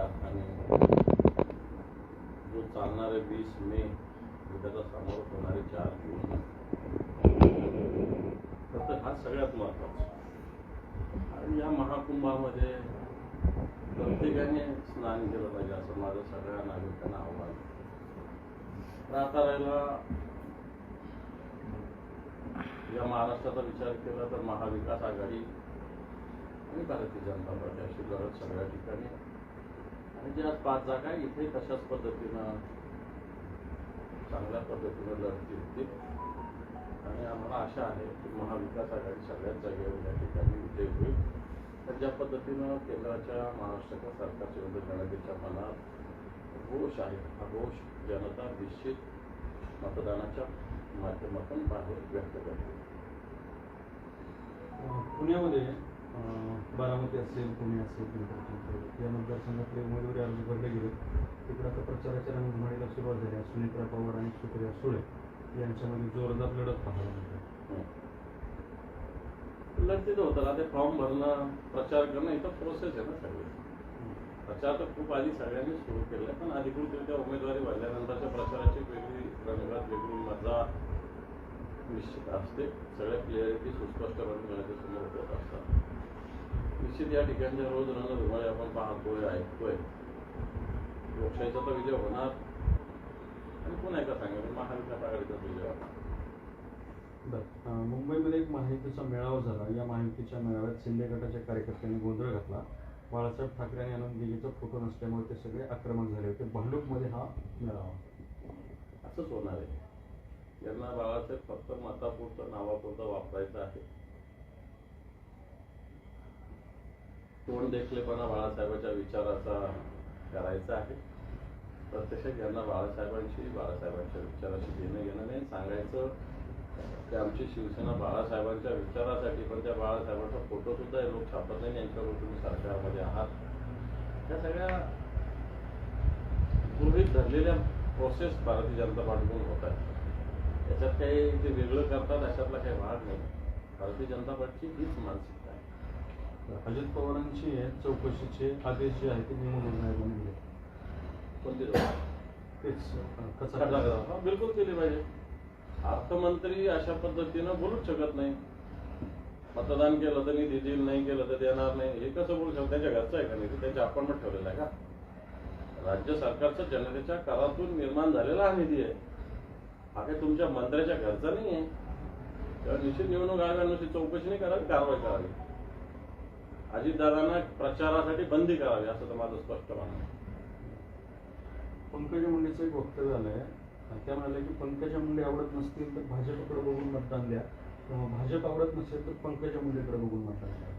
कारखाने जो चालणारे वीस मे उद्याचा समोर होणारे चार जून तर हा सगळ्यात महत्त्वाचा आणि या महाकुंभामध्ये प्रत्येकाने स्नान केलं पाहिजे असं माझं सगळ्या नागरिकांना आव्हान आहे. राहता राहिला या महाराष्ट्राचा विचार केला तर महाविकास आघाडी आणि भारतीय जनता पार्टी अशी लढत सगळ्या ठिकाणी आणि ज्या पाच जागा आहे, इथे तशाच पद्धतीनं चांगल्या पद्धतीनं लढतील ते आणि आम्हाला आशा आहे की महाविकास आघाडी सगळ्याच जागेवर या ठिकाणी विजय होईल. तर ज्या पद्धतीनं केंद्राच्या महाराष्ट्राच्या सरकारच्या विरुद्ध जनतेच्या मनात रोष आहे. हा रोष जनता निश्चित मतदानाच्या माध्यमातून बाहेर व्यक्त करते. पुण्यामध्ये बारामती असेल पुणे असेल या मतदारसंघातले उमेदवारी अर्ज भरले गेले तिकडे आता प्रचाराच्या रंगभूमीला सुरुवात झाली. आहे सुनेत्रा पवार आणि सुप्रिया सुळे यांच्यामध्ये जोरदार लढत पाहायला मिळते. लढतीच होतं ना ते फॉर्म भरणं प्रचार करणं इथं प्रोसेस आहे ना सगळी. प्रचार तर खूप आधी सगळ्यांनी सुरू केलाय पण अधिकृतरित्या उमेदवारी भरल्यानंतरच्या प्रचाराची वेगळी रंगत वेगळी मजा निश्चित असते. सगळ्या क्लिअरिटी सुस्पष्टपणे समोर होत असतात निश्चित या ठिकाणच्या रोज रणधुमाळी आपण पाहतोय ऐकतोय. लोकशाहीचा तर विजय होणार. आणि पुन्हा एकदा सांगेल महाविकास आघाडीचा विजय होणार. बरं मुंबईमध्ये एक महायुतीचा मेळावा झाला. या महायुतीच्या मेळाव्यात शिंदे गटाच्या कार्यकर्त्यांनी गोंधळ घातला. बाळासाहेब ठाकरे आणि आनंद दिघेचा फोटो नसल्यामुळे ते सगळे आक्रमक झाले होते. भांडूपमध्ये हा मेळावा. असंच होणार आहे. यांना बाळासाहेब फक्त मतापुरतं नावापुरतं वापरायचं आहे. कोण देखलेपणा बाळासाहेबांच्या विचाराचा करायचा आहे? प्रत्यक्षात यांना बाळासाहेबांशी बाळासाहेबांच्या विचाराशी देणं घेणं नाही. सांगायचं की आमची शिवसेना बाळासाहेबांच्या विचारासाठी पण त्या बाळासाहेबांचा फोटो सुद्धा हे लोक छापत नाही. यांच्यावर तुम्ही सरकारमध्ये आहात. या सगळ्या गृहीत धरलेल्या प्रोसेस भारतीय जनता पार्टीकडून होत आहेत. याच्यात काही ते वेगळं करतात अशातला काही भाग नाही. भारतीय जनता पार्टीची हीच मानसिकता अजित पवारांची चौकशीचे आदेश जे आहेत ते निवडणूक आयोगाने दिले. कोणती? तेच कचरा बिलकुल केली पाहिजे. अर्थमंत्री अशा पद्धतीनं बोलूच शकत नाही. मतदान केलं तर निधी देईल नाही केलं तर देणार नाही. हे कसं बोलू शकतो? त्यांच्या घरचं आहे का निधी? त्यांच्या अपॉइंटमेंट ठेवलेला आहे का? राज्य सरकारचा जनतेच्या करातून निर्माण झालेला हा निधी आहे. हा काही तुमच्या मंत्र्याच्या घरचा नाही आहे. तेव्हा निश्चित निवडणूक आयोगानुसार चौकशी नाही करावी कारवाई करावी. अजितदादांना प्रचारासाठी बंदी करावी असं तर माझं स्पष्ट म्हणणं आहे. पंकजा मुंडेचं एक वक्तव्य आलंय त्या म्हणाल्या की पंकजा मुंडे आवडत नसतील तर भाजपकडे बघून मतदान द्या. किंवा भाजप आवडत नसेल तर पंकजा मुंडेकडे बघून मतदान द्या.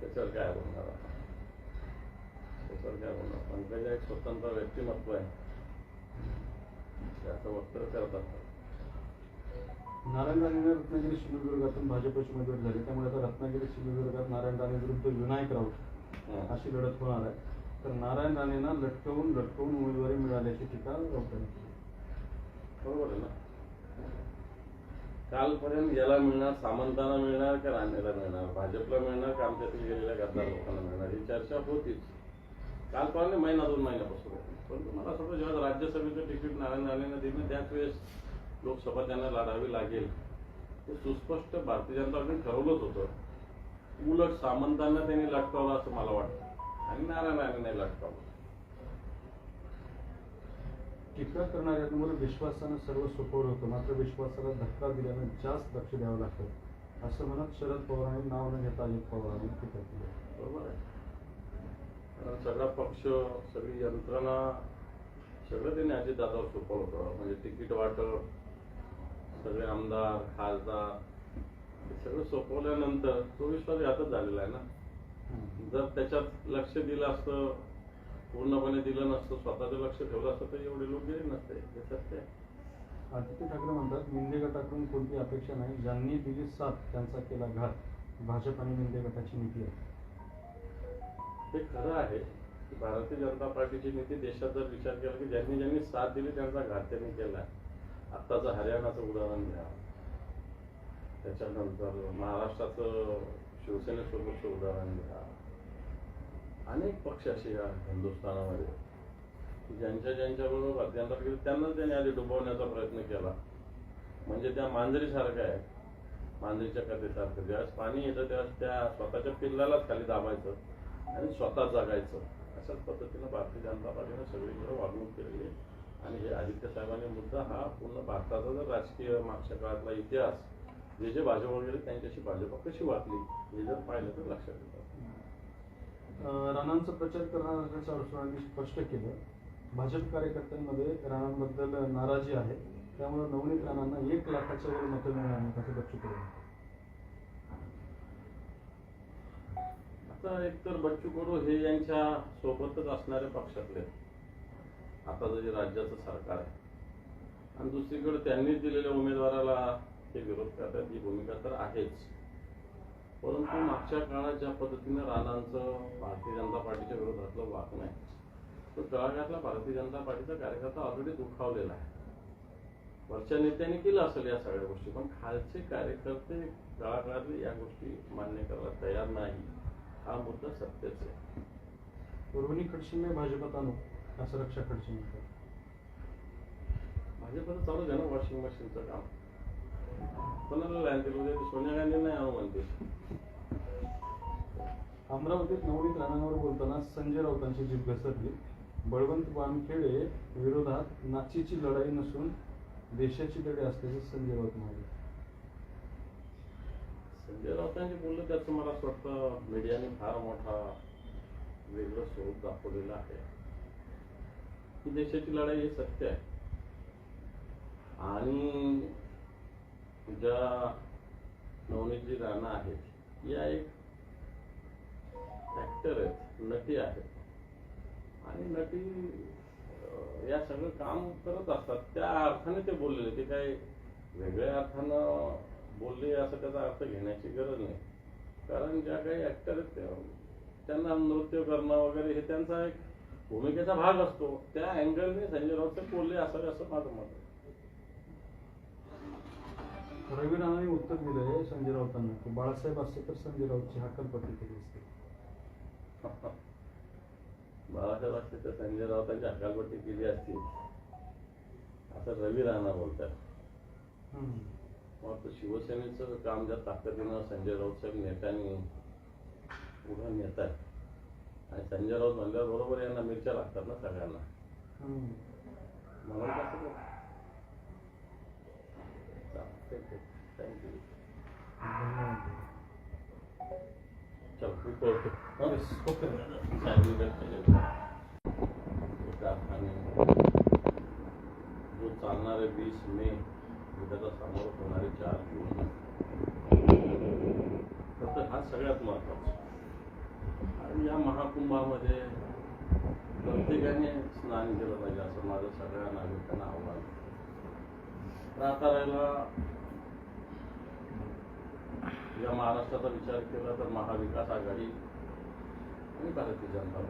त्याच्यावर काय बोलणार? त्याच्यावर काय बोलणार? पंकजा एक स्वतंत्र व्यक्तिमत्व आहे. त्याचं वक्तव्य करत असतात नारायण राणे रत्नागिरी सिंधुदुर्गातून भाजपचे उमेदवार झाले. त्यामुळे आता रत्नागिरी सिंधुदुर्गात नारायण राणे विरुद्ध विनायक राऊत अशी लढत होणार आहे. तर नारायण राणेंना लटकवून लटकवून उमेदवारी मिळाल्याची टीका राऊतांनी केली. बरोबर आहे ना? कालपर्यंत याला मिळणार सामंतांना मिळणार का राणेला मिळणार? भाजपला मिळणार का आमच्यातील गेलेल्या गद्दार लोकांना मिळणार? ही चर्चा होतीच. कालपर्यंत महिना दोन महिन्यापासून. परंतु मला असं जेव्हा राज्यसभेचं तिकीट नारायण राणेंना दिलं त्याच वेळेस लोकसभा त्यांना लढावी लागेल. ते सुस्पष्ट भारतीय जनता पार्टीने ठरवलंच होतं. उलट सामंतांना त्यांनी लटकावलं असं मला वाटतं. आणि नारायण राणे नाही लटकावलं. टीका करणाऱ्यांवर विश्वासानं सर्व सोपवलं होतं. मात्र विश्वासाला धक्का दिल्यानं जास्त लक्ष द्यावं लागतं. असं म्हणत शरद पवारांनी नाव न घेता अजित पवारांनी टीका केली. बरोबर आहे. सगळा पक्ष सगळी यंत्रणा सगळं त्यांनी अजितदादावर सोपवलं होतं. म्हणजे तिकीट वाटप सगळे आमदार खासदार हे सगळं सोपवल्यानंतर तो विश्वास यातच झालेला आहे ना. जर त्याच्यात लक्ष दिलं असतं पूर्णपणे दिलं नसतं स्वतःचं लक्ष ठेवलं असतं तर एवढे लोक गेले नसते. हे सत्य आहे. आदित्य ठाकरे म्हणतात मिंदे गटाकडून कोणती अपेक्षा नाही. ज्यांनी दिली साथ त्यांचा केला घात. भाजप आणि मिंदे गटाची नीती आहे. हे खरं आहे. की भारतीय जनता पार्टीची नीती देशात जर विचार केला की ज्यांनी ज्यांनी साथ दिली त्यांचा घात त्यांनी केला. आत्ताचं हरियाणाचं उदाहरण घ्या. त्याच्यानंतर महाराष्ट्राचं शिवसेनेसोबतचं उदाहरण घ्या. अनेक पक्ष असे या हिंदुस्थानामध्ये. ज्यांच्या ज्यांच्याबरोबर अत्यंत गेले त्यांना त्यांनी आधी डुबवण्याचा प्रयत्न केला. म्हणजे त्या मांजरीसारखं आहे मांजरीच्या कथेसारखं ज्यावेळेस पाणी येतं त्यावेळेस त्या स्वतःच्या पिल्लालाच खाली दाबायचं आणि स्वतः जगायचं. अशाच पद्धतीनं भारतीय जनता पार्टीनं सगळीकडे वागणूक केलेली आहे. आणि हे आदित्य साहेबांनी मुद्दा हा पूर्ण भारताचा जर राजकीय मागच्या काळातला इतिहास जे जे भाजप वगैरे त्यांच्याशी भाजप कशी वाटली हे जर पाहिलं तर लक्षात येतं. राणांचा प्रचार करणार असल्याचं अडचणांनी स्पष्ट केलं. भाजप कार्यकर्त्यांमध्ये राणांबद्दल नाराजी आहे. त्यामुळे नवनीत राणांना एक लाखाच्या वर मतं मिळणार असं बच्चू कडू म्हणाले. आता एकतर बच्चू कडू हे यांच्या सोबतच असणाऱ्या पक्षातले. आहेत. आता जे राज्याचं सरकार आहे. आणि दुसरीकडे त्यांनी दिलेल्या उमेदवाराला ते विरोध करतात ही भूमिका तर आहेच. परंतु मागच्या काळात ज्या पद्धतीनं राणांचं भारतीय जनता पार्टीच्या विरोधातलं वागणं आहे तो तळागातला भारतीय जनता पार्टीचा कार्यकर्ता ऑलरेडी दुखावलेला आहे. वरच्या नेत्यांनी केलं असेल या सगळ्या गोष्टी पण खालचे कार्यकर्ते तळागाळातले या गोष्टी मान्य करायला तयार नाही. हा मुद्दा सत्यच आहे. रोहिणी खडसेंना भाजपात आणू असं रक्षा खडसे म्हणतात भाजपचं चालू ना वॉशिंग मशीनचं काम. कोणाला उद्या सोनिया गांधी नाही आणू म्हणते. अमरावतीत नवनीत राणांवर बोलताना संजय राऊतांची जीभ घसरली बळवंत वानखेडे विरोधात नाचीची लढाई नसून देशाची लढाई असल्याचं संजय राऊत म्हणाले. संजय राऊतांनी बोललं त्याचं मला असं वाटतं मीडियाने फार मोठा वेगळं स्वरूप दाखवलेलं आहे. ही देशाची लढाई हे सत्य आहे. आणि ज्या नवनीतजी राणा आहेत या एक ऍक्टर आहेत नटी आहेत. आणि नटी या सगळं काम करत असतात. त्या अर्थाने ते बोललेले ते काय वेगळ्या अर्थानं बोलले असं त्याचा अर्थ घेण्याची गरज नाही. कारण ज्या काही ऍक्टर आहेत त्यांना नृत्य करणं वगैरे हे त्यांचा एक भूमिकेचा भाग असतो. त्या अँगलने संजय राऊत बोलले असावे असं माझं मत आहे. रवी राणांनी उत्तर दिलंय संजय राऊतांना की बाळासाहेब असते तर संजय राऊतची हकालपट्टी केली असते. बाळासाहेब असते तर संजय राऊतांची हकालपट्टी केली असती. असं रवी राणा बोलतात. मग शिवसेनेचं काम ज्या ताकदीनं संजय राऊत साहेब नेत्यांनी पुढं नेत आहेत आणि संजय राऊत म्हणल्यावर बरोबर यांना मिरच्या लागतात ना सगळ्यांना. म्हणून कसं थँक्यू चल मी करतो. हं? Yes, okay. सँडविच केले. कारखाने जो चालणारे वीस मे त्याचा समोर होणारे चार जून तर हा सगळ्यात महत्त्वाचा आणि कुटुंबामध्ये प्रत्येकाने स्नान केलं पाहिजे असं माझं सगळ्या नागरिकांना आव्हान आहे. साताऱ्याला या महाराष्ट्राचा विचार केला तर महाविकास आघाडी आणि भारतीय जनता